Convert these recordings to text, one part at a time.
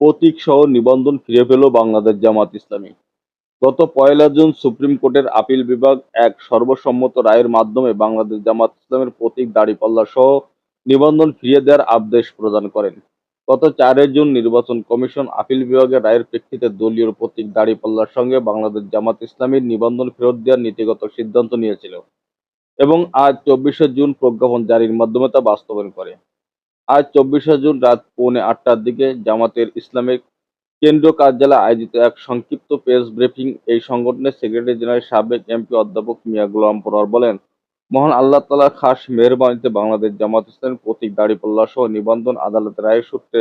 প্রতীক সহ নিবন্ধন ফিরে পেল বাংলাদেশ জামাত ইসলামী। গত পয়লা জুন সুপ্রিম কোর্টের আপিল বিভাগ এক সর্বসম্মত রায়ের মাধ্যমে বাংলাদেশ জামাত ইসলামের প্রতীক দাড়িপাল্লা সহ নিবন্ধন ফিরিয়ে দেওয়ার আদেশ প্রদান করেন। গত চারই জুন নির্বাচন কমিশন আপিল বিভাগের রায়ের প্রেক্ষিতে দলীয় প্রতীক দাড়িপাল্লার সঙ্গে বাংলাদেশ জামাত ইসলামীর নিবন্ধন ফেরত দেওয়ার নীতিগত সিদ্ধান্ত নিয়েছিল এবং আজ চব্বিশে জুন প্রজ্ঞাপন জারির মাধ্যমে তা বাস্তবায়ন করে। আজ চব্বিশে জুন রাত পৌনে আটটার দিকে জামাতের ইসলামিক কেন্দ্রীয় কার্যালয়ে আয়োজিত এক সংক্ষিপ্ত প্রেস ব্রিফিং এই সংগঠনের সেক্রেটারি জেনারেল সাবেক এমপি অধ্যাপক মিয়া গোলাম পরোয়ার বলেন, মহান আল্লাহ তালার খাস মেহরবানিতে বাংলাদেশ জামাত ইসলামের প্রতীক দাড়িপাল্লা সহ নিবন্ধন আদালতের রায়ের সূত্রে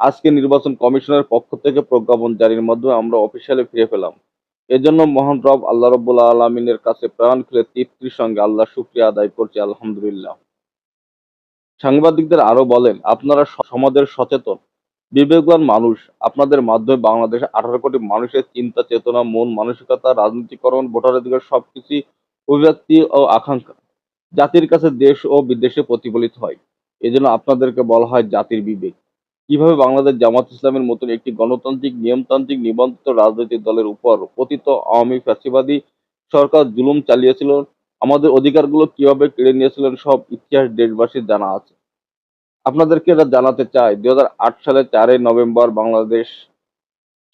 আজকে নির্বাচন কমিশনের পক্ষ থেকে প্রজ্ঞাপন জারির মাধ্যমে আমরা অফিসিয়ালি ফিরে পেলাম। এজন্য মহান রব আল্লাহ রব্বুল আলমিনের কাছে প্রাণ খুলে তৃপ্তির সঙ্গে আল্লাহ শুক্রিয়া আদায় করছি, আলহামদুলিল্লাহ। সাংবাদিকদের আরও বলেন, আপনারা সমাজের সচেতন, বিবেকবান মানুষ। আপনাদের মাধ্যমে বাংলাদেশে আঠারো কোটি মানুষের চিন্তা, চেতনা, মন, মানসিকতা, রাজনীতিকরণ ভোটার অধিকার সবকিছু অভিব্যক্তি ও আকাঙ্ক্ষা। জাতির কাছে দেশ ও বিদেশে প্রতিফলিত হয়। এজন্য আপনাদেরকে বলা হয় জাতির বিবেক। কীভাবে বাংলাদেশ জামাত ইসলামের মতন একটি গণতান্ত্রিক, নিয়মতান্ত্রিক, নিবন্ধিত রাজনৈতিক দলের উপর পতিত আওয়ামী ফ্যাসিবাদী সরকার জুলুম চালিয়েছিল আমাদের অধিকারগুলো কীভাবে কেড়ে নিয়েছিলেন সব ইতিহাস দেশবাসীর জানা আছে। আপনাদেরকে এটা জানাতে চাই দুই সালের চারই নভেম্বর বাংলাদেশ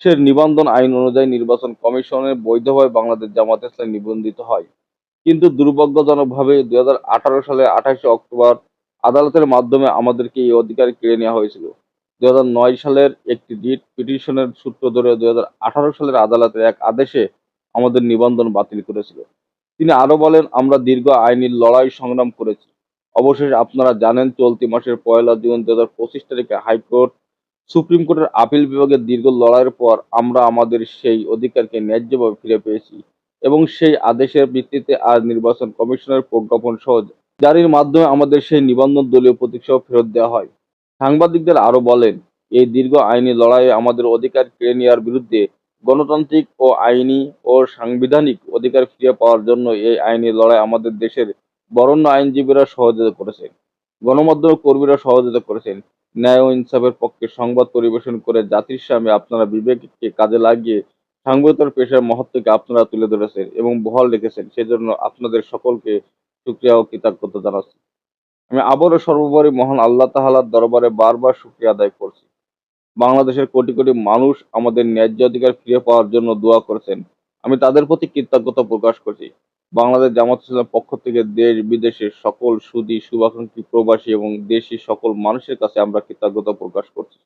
সে নিবন্ধন আইন অনুযায়ী নির্বাচন কমিশনের বৈধভাবে বাংলাদেশ জামাত ইসলাম নিবন্ধিত হয়। কিন্তু দুর্ভাগ্যজনকভাবে দুই হাজার আঠারো সালে আঠাশে অক্টোবর আদালতের মাধ্যমে আমাদেরকে এই অধিকার কেড়ে নেওয়া হয়েছিল। দুই হাজার নয় সালের একটি রিট পিটিশনের সূত্র ধরে দুই হাজার আঠারো সালের আদালতের এক আদেশে আমাদের নিবন্ধন বাতিল করেছিল। তিনি আরও বলেন, আমরা দীর্ঘ আইনি লড়াই সংগ্রাম করেছি। অবশেষে আপনারা জানেন, চলতি মাসের পয়লা জুন দু হাজার পঁচিশ তারিখে হাইকোর্ট, সুপ্রিম কোর্টের আপিল বিভাগের দীর্ঘ লড়াইয়ের পর আমরা আমাদের সেই অধিকারকে ন্যায্যভাবে ফিরে পেয়েছি এবং সেই আদেশের ভিত্তিতে আজ নির্বাচন কমিশনের প্রজ্ঞাপন সহ জারির মাধ্যমে আমাদের সেই নিবন্ধন দলীয় প্রতীক সহ ফেরত দেওয়া হয়। সাংবাদিকদের আরও বলেন, এই দীর্ঘ আইনি লড়াইয়ে আমাদের অধিকার কেড়ে নেওয়ার বিরুদ্ধে গণতান্ত্রিক ও আইনি ও সাংবিধানিক অধিকার ফিরে পাওয়ার জন্য এই আইনি লড়াই আমাদের দেশের বরেণ্য আইনজীবীরা সহযোগিতা করেছেন। গণমাধ্যম কর্মীরা সহযোগিতা করেছেন। ন্যায় ও ইনসাফের পক্ষে সংবাদ পরিবেশন করে জাতির সামনে আপনারা বিবেককে কাজে লাগিয়ে সাংবাদিকতার পেশার মহত্বকে আপনারা তুলে ধরেছেন এবং বহাল রেখেছেন। সেজন্য আপনাদের সকলকে শুক্রিয়া ও কৃতজ্ঞতা জানাচ্ছি। আমি আবারও সর্বোপরি মহান আল্লাহ তাহালার দরবারে বারবার শুক্রিয়া আদায় করছি। বাংলাদেশের কোটি কোটি মানুষ আমাদের ন্যায্য অধিকার ফিরে পাওয়ার জন্য দোয়া করেছেন। আমি তাদের প্রতি কৃতজ্ঞতা প্রকাশ করছি। বাংলাদেশ জামাত ইসলামের পক্ষ থেকে দেশ বিদেশের সকল সুদী, শুভাকাঙ্ক্ষী প্রবাসী এবং দেশি সকল মানুষের কাছে আমরা কৃতজ্ঞতা প্রকাশ করছি।